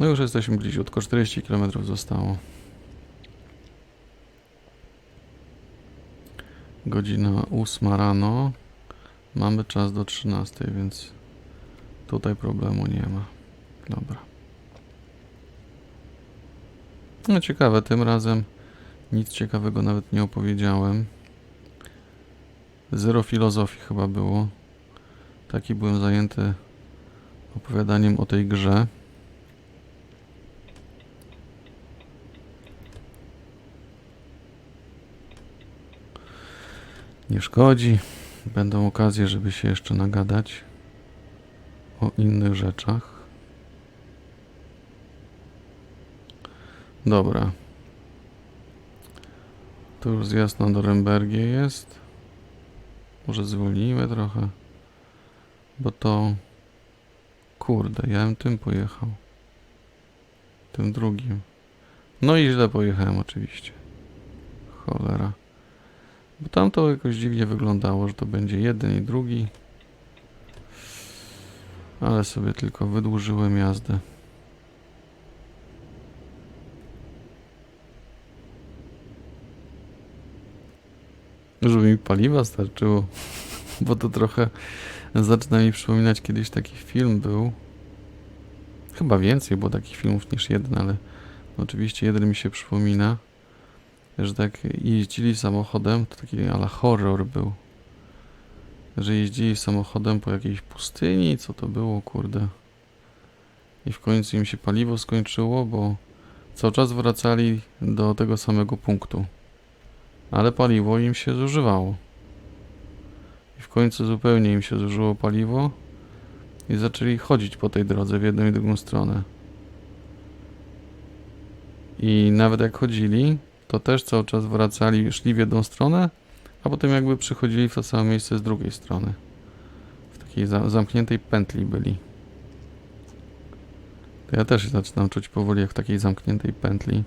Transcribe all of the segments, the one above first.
No już jesteśmy bliziutko, 40 km zostało. Godzina 8 rano. Mamy czas do 13, więc tutaj problemu nie ma. Dobra. No ciekawe, tym razem nic ciekawego nawet nie opowiedziałem. Zero filozofii chyba było. Taki byłem zajęty opowiadaniem o tej grze. Nie szkodzi. Będą okazje, żeby się jeszcze nagadać o innych rzeczach. Dobra. Tu już zjazd na Dorembergie jest. Może zwolnijmy trochę. Bo to... Kurde, ja bym tym pojechał. Tym drugim. No i źle pojechałem oczywiście. Cholera. Bo tam to jakoś dziwnie wyglądało, że to będzie jeden i drugi. Ale sobie tylko wydłużyłem jazdę. Żeby mi paliwa starczyło. Bo to trochę zaczyna mi przypominać kiedyś taki film był. Chyba więcej było takich filmów niż jeden, ale oczywiście jeden mi się przypomina że tak jeździli samochodem, to taki ala horror był. Że jeździli samochodem po jakiejś pustyni, co to było, kurde. I w końcu im się paliwo skończyło, bo cały czas wracali do tego samego punktu. Ale paliwo im się zużywało. I w końcu zupełnie im się zużyło paliwo i zaczęli chodzić po tej drodze w jedną i drugą stronę. I nawet jak chodzili, to też cały czas wracali, szli w jedną stronę, a potem jakby przychodzili w to samo miejsce z drugiej strony. W takiej za zamkniętej pętli byli. To ja też się zaczynam czuć powoli jak w takiej zamkniętej pętli.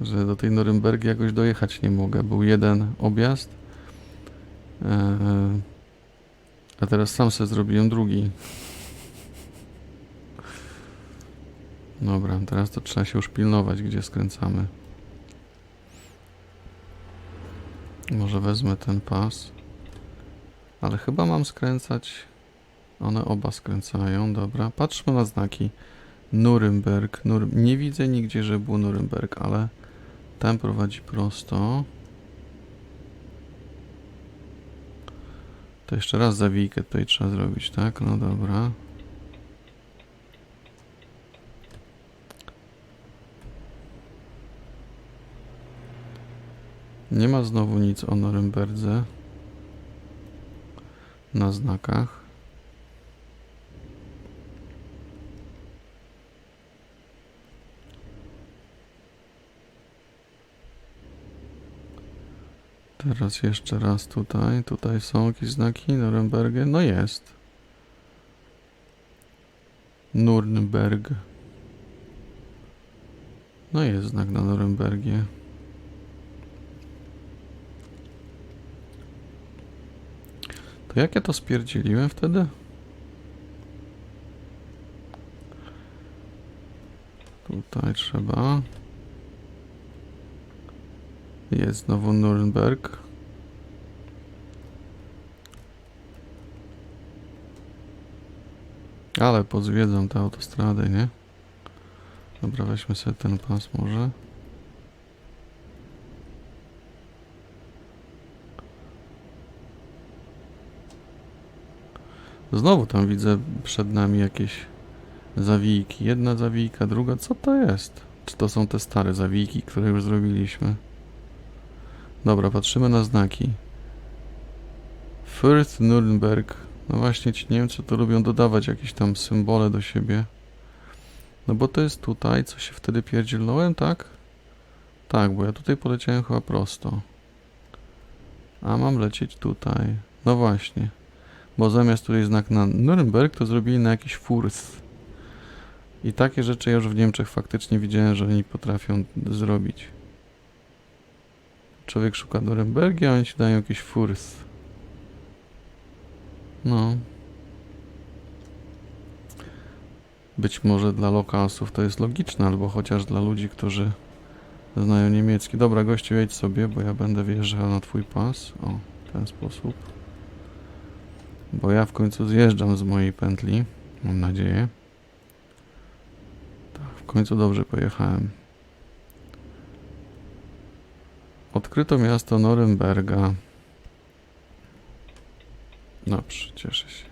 Że do tej Norymbergi jakoś dojechać nie mogę. Był jeden objazd, eee, a teraz sam sobie zrobiłem drugi. Dobra, teraz to trzeba się już pilnować, gdzie skręcamy. Może wezmę ten pas. Ale chyba mam skręcać. One oba skręcają, dobra. Patrzmy na znaki. Nuremberg. Nur nie widzę nigdzie, że był Nuremberg, ale ten prowadzi prosto. To jeszcze raz zawijkę tutaj trzeba zrobić, tak? No dobra. Nie ma znowu nic o Norymberdze na znakach. Teraz jeszcze raz tutaj. Tutaj są jakieś znaki Norymbergie. No jest. Nürnberg. No jest znak na Norymbergie. To jak ja to spierdzieliłem wtedy? Tutaj trzeba. Jest znowu Nürnberg. Ale pozwiedzam tę autostradę, nie? Dobra, weźmy sobie ten pas może. Znowu tam widzę przed nami jakieś zawijki. Jedna zawijka, druga. Co to jest? Czy to są te stare zawijki, które już zrobiliśmy? Dobra, patrzymy na znaki. Fürth Nürnberg. No właśnie, ci Niemcy to lubią dodawać jakieś tam symbole do siebie. No bo to jest tutaj, co się wtedy pierdzielnąłem, tak? Tak, bo ja tutaj poleciałem chyba prosto. A mam lecieć tutaj. No właśnie. Bo zamiast tutaj znak na Nuremberg, to zrobili na jakiś Furth. I takie rzeczy ja już w Niemczech faktycznie widziałem, że oni potrafią zrobić. Człowiek szuka Nurembergi, a oni ci dają jakiś Furth. No. Być może dla lokalsów to jest logiczne, albo chociaż dla ludzi, którzy znają niemiecki. Dobra, gościu, jedź sobie, bo ja będę wjeżdżał na twój pas. O, w ten sposób. Bo ja w końcu zjeżdżam z mojej pętli. Mam nadzieję. Tak, w końcu dobrze pojechałem. Odkryto miasto Norymberga. Dobrze, cieszę się.